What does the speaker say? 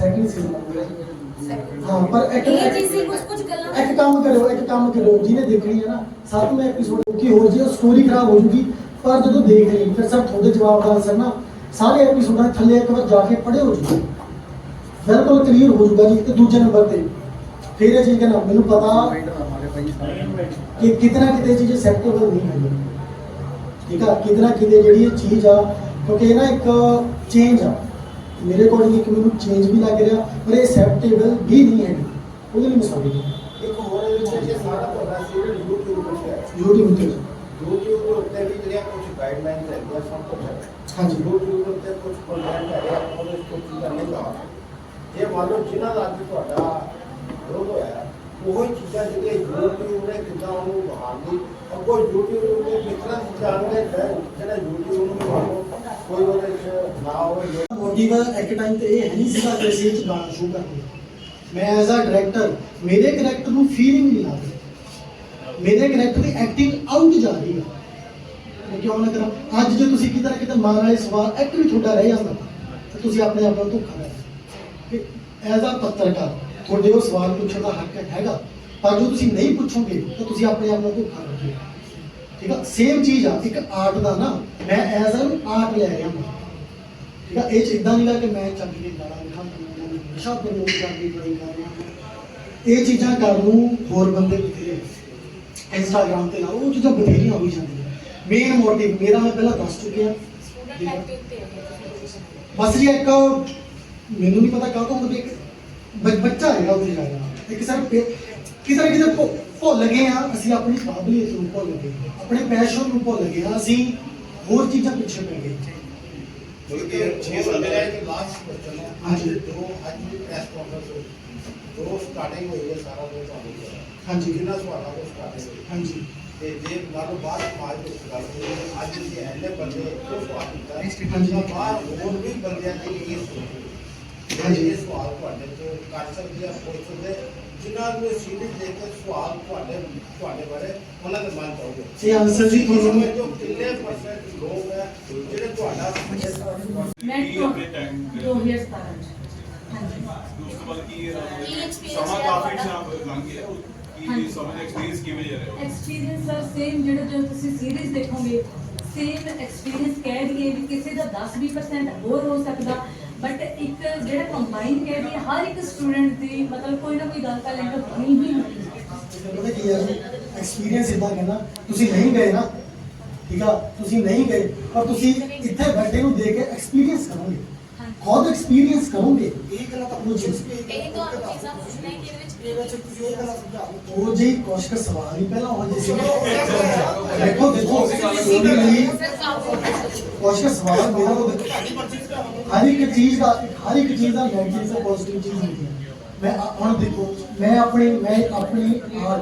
ਸਕਦੀ ਹਾਂ ਪਰ ਇੱਕ ਇਹ ਚੀਜ਼ ਦੀ ਕੁਝ ਕੁਝ ਗੱਲਾਂ ਇੱਕ ਕੰਮ ਕਰਿਓ ਇੱਕ ਕੰਮ ਕਰਿਓ। ਜਿਹਨੇ ਦੇਖਣੀ ਹੈ ਨਾ ਸੱਤਵੇਂ ਐਪੀਸੋਡ ਕੀ ਹੋ ਜੀ ਉਹ ਸਟੋਰੀ ਖਰਾਬ ਹੋ ਜੂਗੀ। ਪਰ ਜਦੋਂ ਦੇਖ ਲਈ ਫਿਰ ਸਭ ਤੁਹਾਡੇ ਜਵਾਬ ਦਾ ਅਸਰ ਨਾ ਸਾਰੇ ਐਪੀਸੋਡਾਂ ਥੱਲੇ ਇੱਕ ਵਾਰ ਜਾ ਕੇ ਪੜ੍ਹਿਓ ਜੀ ਬਿਲਕੁਲ ਕਲੀਅਰ ਹੋ ਜੂਗਾ ਜੀ ਤੇ ਦੂਜੇ ਨੰਬਰ ਤੇ। ਫਿਰ ਇਹ ਚੀਜ਼ ਕਹਿੰਦਾ ਮੈਨੂੰ ਪਤਾ ਕਿ ਕਿਤਨਾ ਕਿਤੇ ਚੀਜ਼ ਐਕਸੈਪਟੇਬਲ ਨਹੀਂ ਹੈ। ਠੀਕ ਆ? ਕਿਤਨਾ ਕਿਤੇ ਜਿਹੜੀ ਇਹ ਚੀਜ਼ ਆ ਕਿਉਂਕਿ ਇਹ ਨਾ ਇੱਕ ਚੇਂਜ ਆ। ਮੇਰੇ ਅਕੋਰਡਿੰਗ ਇੱਕ ਮੈਨੂੰ ਚੇਂਜ ਵੀ ਲੱਗ ਰਿਹਾ ਪਰ ਇਹ ਐਕਸੈਪਟੇਬਲ ਵੀ ਨਹੀਂ ਹੈ। ਉਹਦੇ ਲਈ ਮੈਂ ਸੌਰੀ ਇੱਕ ਹੋਰ ਇਹਦੇ ਵਿੱਚ ਇਹ ਸਾਰਾ ਤੁਹਾਡਾ ਸੀਰੀਅਲ YouTube ਉੱਤੇ ਹੈ YouTube ਤੇ YouTube ਦੇ ਉੱਤੇ ਵੀ ਜਿਹੜੀਆਂ ਕੁਝ ਗਾਈਡਲਾਈਨਸ ਹੈਗੀਆਂ ਸਭ ਕੁਝ ਹੈ। ਹਾਂਜੀ। YouTube ਦੇ ਉੱਤੇ ਕੁਝ ਕੰਟੈਂਟ ਹੈਗਾ ਉਹਦੇ ਵਿੱਚ ਕੁਝ ਚੀਜ਼ਾਂ ਨਹੀਂ ਲਾ ਜੇ ਮੰਨ ਲਓ ਜਿਨ੍ਹਾਂ ਦਾ ਅੱਜ ਤੁਹਾਡਾ ਵਿਰੋਧ ਹੋਇਆ ਉਹ ਹੀ ਚੀਜ਼ਾਂ ਜਿਹੜੀਆਂ YouTube ਨੇ ਕਿੱਦਾਂ ਉਹਨੂੰ ਬਹਾਲੀ ਅੱਗੋਂ YouTube ਦੇ ਕਿਤਨਾ ਜਾਣਗੇ ਜਿਹੜਾ YouTube ਨੂੰ ਕੋਈ ਉਹਦੇ ਵਿੱਚ ਨਾ ਹੋਵੇ ਮੋਟਿਵ ਇੱਕ ਟਾਈਮ ਤੇ ਇਹ ਹੈ ਨਹੀਂ ਸੀਗਾ ਕਿ ਅਸੀਂ ਇਹ 'ਚ ਗਾਣਾ ਸ਼ੁਰੂ ਕਰਦੇ ਮੈਂ ਐਜ਼ ਅ ਡਾਇਰੈਕਟਰ ਮੇਰੇ ਕੈਰੈਕਟਰ ਨੂੰ ਫੀਲਿੰਗ ਨਹੀਂ ਆ ਰਹੀ। ਮੇਰੇ ਕੈਰੈਕਟਰ ਦੀ ਐਕਟਿੰਗ ਆਊਟ ਜਾ ਰਹੀ ਹੈ ਮੈਂ ਕਿਉਂ ਨਾ ਕਰਾਂ? ਅੱਜ ਜੇ ਤੁਸੀਂ ਕਿਤੇ ਨਾ ਕਿਤੇ ਮਾਰਨ ਵਾਲੇ ਸਵਾਲ ਇੱਕ ਵੀ ਤੁਹਾਡਾ ਰਹਿ ਜਾਂਦਾ, ਤਾਂ ਤੁਸੀਂ ਆਪਣੇ ਆਪ ਨੂੰ ਧੋਖਾ ਦੇ ਐਜ਼ ਅ ਪੱਤਰਕਾਰ, ਤੁਹਾਡੇ ਉਹ ਸਵਾਲ ਪੁੱਛਣ ਦਾ ਹੱਕ ਹੈਗਾ। ਪਰ ਜੋ ਤੁਸੀਂ ਨਹੀਂ ਪੁੱਛੋਗੇ, ਤਾਂ ਤੁਸੀਂ ਆਪਣੇ ਆਪ ਨੂੰ ਧੋਖਾ ਦਿੰਦੇ ਠੀਕ ਆ? ਸੇਮ ਚੀਜ਼ ਆ, ਇੱਕ ਆਰਟ ਦਾ ਨਾ, ਮੈਂ ਐਜ਼ ਅ ਆਰਟ ਲੈ ਰਿਹਾ ਹਾਂ। ਠੀਕ ਇਹ ਚ ਇਦਾਂ ਨਹੀਂ ਗਾ ਕਿ ਮੈਂ ਚੱਲ ਕੇ ਗਾਲਾਂ ਲਿਖਾਂ ਨਸ਼ਾ ਪ੍ਰਮੋਟ ਕਰਦੀ ਬੜੀ ਕਰ ਰਿਹਾ ਇਹ ਚੀਜ਼ਾਂ ਕਰਨ ਨੂੰ ਹੋਰ ਬੰਦੇ ਬਥੇਰੇ ਇੰਸਟਾਗ੍ਰਾਮ ਤੇ ਲਾ ਉਹ ਚੀਜ਼ਾਂ ਬਥੇਰੀਆਂ ਹੋਈ ਜਾਂਦੀਆਂ। ਮੇਨ ਮੋਟਿਵ ਮੇਰਾ ਮੈਂ ਪਹਿਲਾਂ ਦੱਸ ਚੁੱਕਿਆ। ਬਸ ਜੀ ਇੱਕ, ਮੈਨੂੰ ਨਹੀਂ ਪਤਾ ਕਾਹ ਤੋਂ ਮਤਲਬ ਬੱਚਾ ਹੈਗਾ ਉੱਥੇ ਜਾ ਰਿਹਾ ਇੱਕ ਸਰ ਕਿਤੇ ਨਾ ਕਿਤੇ ਭੁੱਲ ਗਏ ਆ, ਅਸੀਂ ਆਪਣੀ ਕਾਬਲੀਅਤ ਨੂੰ ਭੁੱਲ ਗਏ। ਆਪਣੇ ਪੈਸ਼ਨ ਨੂੰ ਭੁੱਲ ਗਏ ਆ, ਅਸੀਂ ਹੋਰ ਚੀਜ਼ਾਂ ਪਿੱਛੇ ਪੈ ਗਏ। ਕਿਉਂਕਿ ਛੇ ਸਾਲ ਮੇਰਾ ਇੱਕ ਲਾਸਟ ਕੁਐਸਚਨ ਹੈ ਹਾਂਜੀ। ਜੋ ਅੱਜ ਦੀ ਪ੍ਰੈਸ ਕਾਨਫਰੰਸ ਹੋਈ ਜੋ ਸਟਾਰਟਿੰਗ ਹੋਈ ਹੈ ਸਾਰਾ ਕੁਝ ਤੁਹਾਨੂੰ ਪਤਾ ਹੈ। ਹਾਂਜੀ ਜਿੰਨਾ ਸਵਾਲਾਂ ਤੋਂ ਸਟਾਰਟਿੰਗ ਹੋਈ ਹਾਂਜੀ ਤੇ ਜੇ ਨਾਲੋਂ ਬਾਅਦ ਸਮਾਜ ਵਿੱਚ ਗੱਲ ਹੋਈ ਹੈ, ਅੱਜ ਦੇ ਐਨੇ ਬੰਦੇ ਉਹ ਸਵਾਲ ਕੀਤਾ ਹਾਂਜੀ। ਹਾਂਜੀ ਬਾਹਰ ਹੋਰ ਵੀ ਬੰਦਿਆਂ ਦੀ ਇਹ ਸੋਚ ਹਾਂਜੀ। ਹਾਂਜੀ ਇਹ ਸਵਾਲ ਤੁਹਾਡੇ ਤੋਂ ਕਰ ਸਕਦੇ ਆ ਪੁੱਛ ਸਕਦੇ ਜਿਨ੍ਹਾਂ ਨੂੰ ਸੀਰੀਜ਼ ਦੇ ਕੇ ਸਵਾਲ ਤੁਹਾਡੇ ਤੁਹਾਡੇ ਬਾਰੇ ਉਹਨਾਂ ਦੇ ਮਨ ਚਾਹੋਗੇ ਇਹ ਆਨਸਰ ਜੀ ਤੁਹਾਨੂੰ ਜੋ ਕਿੰਨੇ ਪਰਸੈਂਟ ਲੋਕ ਹੈ ਜਿਹੜੇ ਤੁਹਾਡਾ ਮੈਂ ਆਪਣੇ ਟਾਈਮ ਤੇ 2017 ਚ ਹਾਂਜੀ ਉਸ ਤੋਂ ਬਾਅਦ ਕੀ ਰਿਹਾ? ਕੀ experience ਸਮਾਂ ਰਿਹਾ ਕਾਫੀ ਤੁਹਾਡਾ? ਟਾਈਮ ਲੰਘ ਗਿਆ ਉਹ ਕੀ ਹਾਂਜੀ। ਸਮਝ ਐਕਸਪੀਰੀਅੰਸ ਕਿਵੇਂ ਜਾ ਰਿਹਾ ਐਕਸਪੀਰੀਅੰਸ ਸਰ ਸੇਮ ਜਿਹੜਾ ਜੋ ਤੁਸੀਂ ਸੀਰੀਜ਼ ਦੇਖੋਗੇ ਸੇਮ ਐਕਸਪੀਰੀਅੰਸ ਕਹਿ ਦਈਏ ਵੀ ਕਿਸੇ ਦਾ 10-20% ਹੋਰ ਹੋ ਸਕਦਾ ਬਟ ਇੱਕ ਜਿਹੜਾ ਕੰਬਾਈਨ ਕਹਿ ਹਰ ਇੱਕ ਸਟੂਡੈਂਟ ਦੀ ਮਤਲਬ ਕੋਈ ਨਾ ਕੋਈ ਗੱਲ ਤਾਂ ਲੈਂਦਾ ਹੋਣੀ ਹੀ ਹੋਣੀ ਹੈ। ਪਤਾ ਕੀ ਹੈ ਐਕਸਪੀਰੀਅੰਸ ਇਦਾਂ ਕਹਿੰਦਾ ਤੁਸੀਂ ਨਹੀਂ ਗਏ ਨਾ, ਠੀਕ ਆ? ਤੁਸੀਂ ਨਹੀਂ ਗਏ, ਪਰ ਤੁਸੀਂ ਇੱਥੇ ਬੈਠੇ ਨੂੰ ਦੇਖ ਕੇ ਐਕਸਪੀਰੀਅੰਸ ਕਰੋਗੇ। ਖੁਦ ਐਕਸਪੀਰੀਅੰਸ ਕਰੋਗੇ ਇਹ ਗੱਲਾਂ ਤਾਂ ਆਪਣੀ ਚੀਜ਼ ਇਹ ਤੁਹਾਨੂੰ ਚੀਜ਼ਾਂ ਪੁੱਛਣਾ ਹੈ ਕਿ ਇਹਦੇ ਵਿੱਚ ਉਹ ਜੀ ਕੁਛ ਕੁ ਸਵਾਲ ਹੀ ਪਹਿਲਾਂ ਉਹ ਜਿਹੇ ਸੀਗੇ ਦੇਖੋ ਦੇਖੋ ਉਹਦੇ ਲਈ ਕੁਛ ਕੁ ਸਵਾਲ ਮੇਰਾ ਉਹ ਹਰ ਇੱਕ ਚੀਜ਼ ਦਾ ਹਰ ਇੱਕ ਚੀਜ਼ ਦਾ ਨੈਗੇਟਿਵ ਤੇ ਪੋਜ਼ਿਟਿਵ ਚੀਜ਼ ਹੁੰਦੀ ਹੈ ਮੈਂ ਆ- ਹੁਣ ਦੇਖੋ ਮੈਂ ਆਪਣੀ ਮੈਂ ਆਪਣੀ ਆਹ